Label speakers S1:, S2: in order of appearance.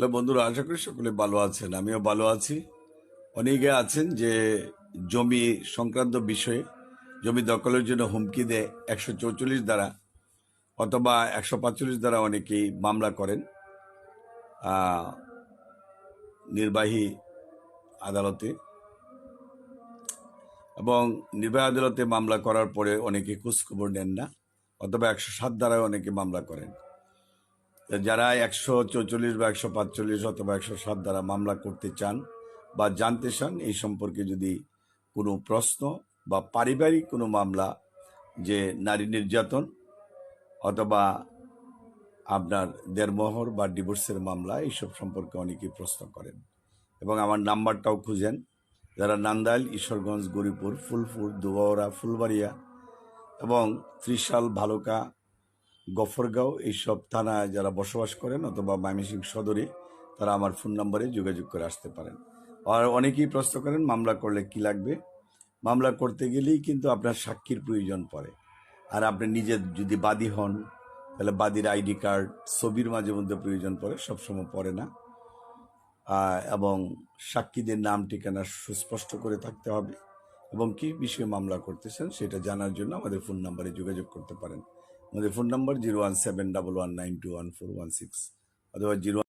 S1: Hello বন্ধুরা, আশা করি সকলে ভালো আছেন। আমিও ভালো আছি। অনেকে আছেন যে জমি সংক্রান্ত বিষয়ে, জমি দখলের জন্য হুমকি দেয় একশো চৌচল্লিশ দ্বারা অথবা একশো পাঁচচল্লিশ দ্বারা অনেকেই মামলা করেন। নির্বাহী আদালতে এবং নির্বাহী আদালতে মামলা করার পরে অনেকে খোঁজখবর নেন না, অথবা একশো সাত দ্বারায় অনেকে মামলা করেন। যারা একশো চৌচল্লিশ বা একশো পাঁচচল্লিশ অথবা একশো সাত দ্বারা মামলা করতে চান বা জানতে চান, এই সম্পর্কে যদি কোনো প্রশ্ন বা পারিবারিক কোনো মামলা যে নারী নির্যাতন অথবা আপনার দেড়মোহর বা ডিভোর্সের মামলা, এইসব সম্পর্কে অনেকেই প্রশ্ন করেন। এবং আমার নাম্বারটাও খুঁজেন। যারা নান্দাইল, ঈশ্বরগঞ্জ গরিপুর ফুলপুর দুবাওরা ফুলবাড়িয়া এবং ত্রিশাল, ভালুকা গফরগাঁও এইসব থানায় যারা বসবাস করেন অথবা ময়মনসিংহ সদরে তারা আমার ফোন নম্বরে যোগাযোগ করে আসতে পারেন। আর অনেকেই প্রশ্ন করেন, মামলা করলে কি লাগবে? মামলা করতে গেলেই কিন্তু আপনার সাক্ষীর প্রয়োজন পড়ে। আর আপনি নিজে যদি বাদী হন, তাহলে বাদীর আইডি কার্ড, ছবির মাঝে মধ্যে প্রয়োজন পড়ে, সবসময় পড়ে না। এবং সাক্ষীদের নাম, ঠিকানা সুস্পষ্ট করে থাকতে হবে। এবং কি বিষয়ে মামলা করতেছেন সেটা জানার জন্য আমাদের ফোন নাম্বারে যোগাযোগ করতে পারেন। আমাদের phone number zero one seven double one nine two one four one six অথবা জিরো